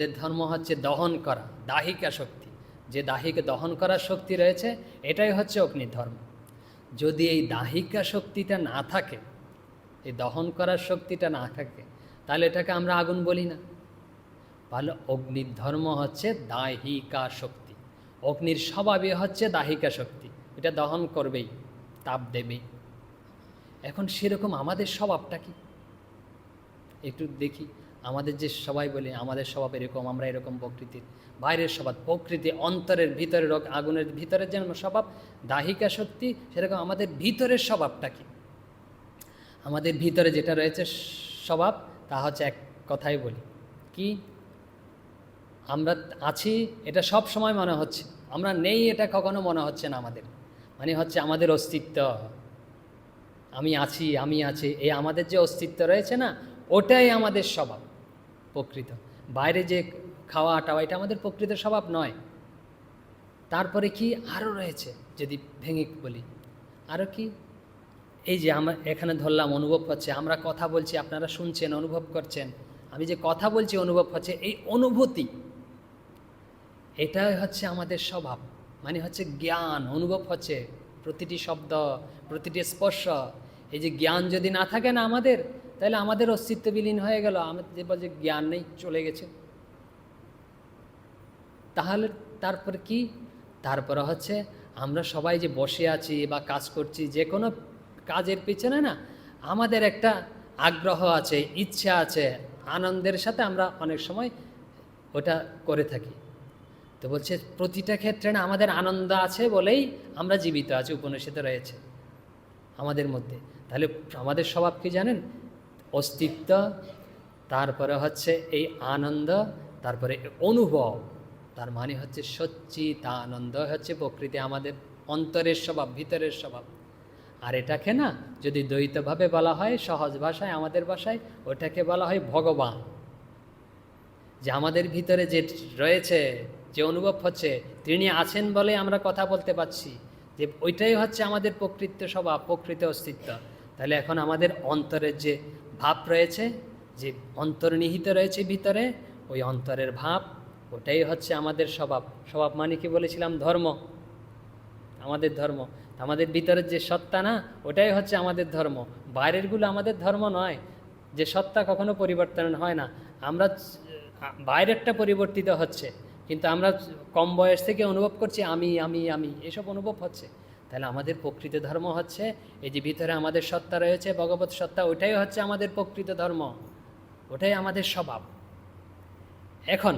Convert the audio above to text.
এর ধর্ম হচ্ছে দহন করা, দাহিকা শক্তি। যে দাহিকে দহন করার শক্তি রয়েছে, এটাই হচ্ছে অগ্নির ধর্ম যদি এই দাহিকা শক্তিটা না থাকে, এই দহন করার শক্তিটা না থাকে, তাহলে এটাকে আমরা আগুন বলি না। ভালো অগ্নির ধর্ম হচ্ছে দাহিকা শক্তি। অগ্নির স্বভাবই হচ্ছে দাহিকা শক্তি। এটা দহন করবেই, তাপ দেবেই। এখন সেরকম আমাদের স্বভাবটা কি? একটু দেখি। আমাদের যে সবাই বলে, আমাদের স্বভাব এরকম, আমরা এরকম প্রকৃতির বাইরের স্বভাব, প্রকৃতি, অন্তরের, ভিতরের রোগ, আগুনের ভিতরের যেমন স্বভাব, দাহিকা শক্তি, সেরকম আমাদের ভিতরের স্বভাবটা কি? আমাদের ভিতরে যেটা রয়েছে স্বভাব, তা হচ্ছে এক কথাই বলি। কি? আমরা আছি, এটা সব সময় মনে হচ্ছে। আমরা নেই, এটা কখনো মনে হচ্ছে না আমাদের। মানে হচ্ছে আমাদের অস্তিত্ব। আমি আছি আমি আছি, এই আমাদের যে অস্তিত্ব রয়েছে না, ওটাই আমাদের স্বভাব। প্রকৃত। বাইরে যে খাওয়া টাওয়া এটা আমাদের প্রকৃত স্বভাব নয়। তারপরে কি আরও রয়েছে, যদি ভেঙে বলি? আরও কি? এই যে আমরা এখানে ধরলাম, অনুভব হচ্ছে, আমরা কথা বলছি, আপনারা শুনছেন, অনুভব করছেন। আমি যে কথা বলছি, অনুভব হচ্ছে, এই অনুভূতি, এটাই হচ্ছে আমাদের স্বভাব। মানে হচ্ছে জ্ঞান, অনুভব হচ্ছে প্রতিটি শব্দ, প্রতিটি স্পর্শ। এই যে জ্ঞান যদি না থাকে না আমাদের তাহলে আমাদের অস্তিত্ব বিলীন হয়ে গেল, আমাদের যে বলছে জ্ঞান নেই, চলে গেছে। তাহলে তারপর কি? তারপরে হচ্ছে আমরা সবাই যে বসে আছি বা কাজ করছি, যে কোনো কাজের পিছনে না আমাদের একটা আগ্রহ আছে, ইচ্ছা আছে, আনন্দের সাথে আমরা অনেক সময় ওটা করে থাকি। তো বলছে প্রতিটা ক্ষেত্রে না আমাদের আনন্দ আছে বলেই আমরা জীবিত আছি উপনিষদে রয়েছে আমাদের মধ্যে। তাহলে আমাদের স্বভাব কি জানেন? অস্তিত্ব, তারপরে হচ্ছে এই আনন্দ, তারপরে অনুভব, তার মানে হচ্ছে সচ্চিত আনন্দ হচ্ছে প্রকৃতি আমাদের অন্তরের স্বভাব, ভিতরের স্বভাব। আর এটাকে না যদি দ্বৈতভাবে বলা হয়, সহজ ভাষায় আমাদের ভাষায়, ওটাকে বলা হয় ভগবান। যে আমাদের ভিতরে যে রয়েছে, যে অনুভব হচ্ছে, তিনি আছেন বলে আমরা কথা বলতে পারছি। যে ওইটাই হচ্ছে আমাদের প্রকৃত স্বভাব, প্রকৃত অস্তিত্ব। তাহলে এখন আমাদের অন্তরের যে ভাব রয়েছে, যে অন্তর্নিহিত রয়েছে ভিতরে, ওই অন্তরের ভাব, ওটাই হচ্ছে আমাদের স্বভাব। স্বভাব মানে কি বলেছিলাম? ধর্ম। আমাদের ধর্ম। আমাদের ভিতরের যে সত্তা না, ওটাই হচ্ছে আমাদের ধর্ম। বাইরেরগুলো আমাদের ধর্ম নয়। যে সত্তা কখনো পরিবর্তন হয় না। আমরা বাইরেরটা পরিবর্তিত হচ্ছে। কিন্তু আমরা কম বয়স থেকে অনুভব করছি, আমি আমি আমি, এসব অনুভব হচ্ছে। তাহলে আমাদের প্রকৃত ধর্ম হচ্ছে এই যে ভিতরে আমাদের সত্তা রয়েছে, ভগবত সত্তা ওটাই হচ্ছে আমাদের প্রকৃত ধর্ম, ওটাই আমাদের স্বভাব। এখন